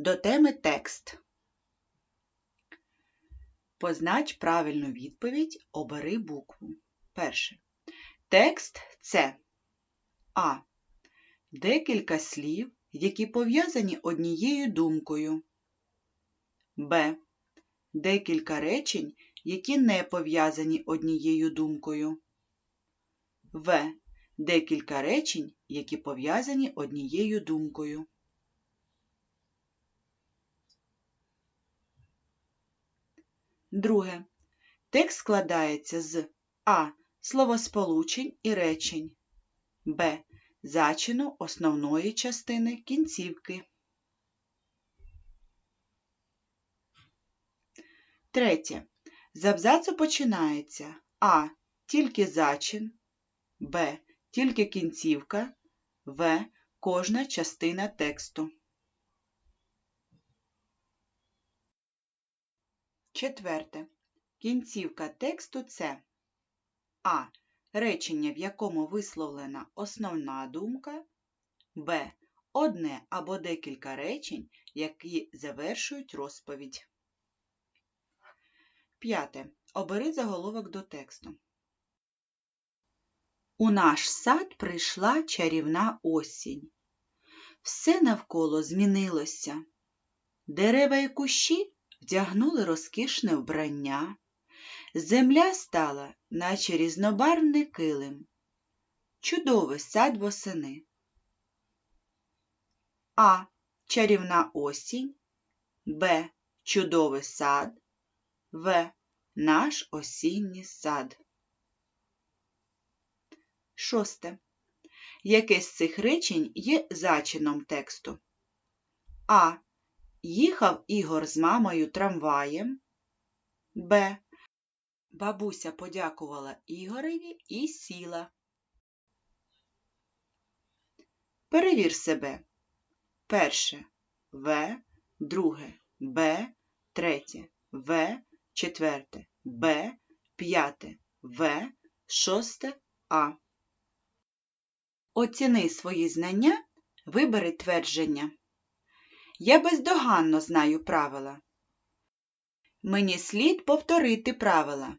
до теми текст. Познач правильну відповідь, обери букву. Перше. Текст це А. Декілька слів, які пов'язані однією думкою. Б. Декілька речень, які не пов'язані однією думкою. В. Декілька речень, які пов'язані однією думкою. Друге. Текст складається з А. Словосполучень і речень. Б. Зачину основної частини кінцівки. Третє. З абзацу починається А. Тільки зачин, Б. Тільки кінцівка, В. Кожна частина тексту. Четверте. Кінцівка тексту це А. Речення, в якому висловлена основна думка, Б. Одне або декілька речень, які завершують розповідь. П'яте. Обери заголовок до тексту. У наш сад прийшла чарівна осінь. Все навколо змінилося. Дерева і кущі вдягнули розкішне вбрання. Земля стала, наче різнобарвний килим. Чудовий сад восени. А. Чарівна осінь. Б. Чудовий сад. В. Наш осінній сад. Шосте. Яке з цих речень є зачином тексту? А. Їхав Ігор з мамою трамваєм. Б. Бабуся подякувала Ігореві і сіла. Перевір себе. Перше В, друге Б, третє В, четверте Б, п'яте В, шосте А. Оціни свої знання, вибери твердження. Я бездоганно знаю правила. Мені слід повторити правила.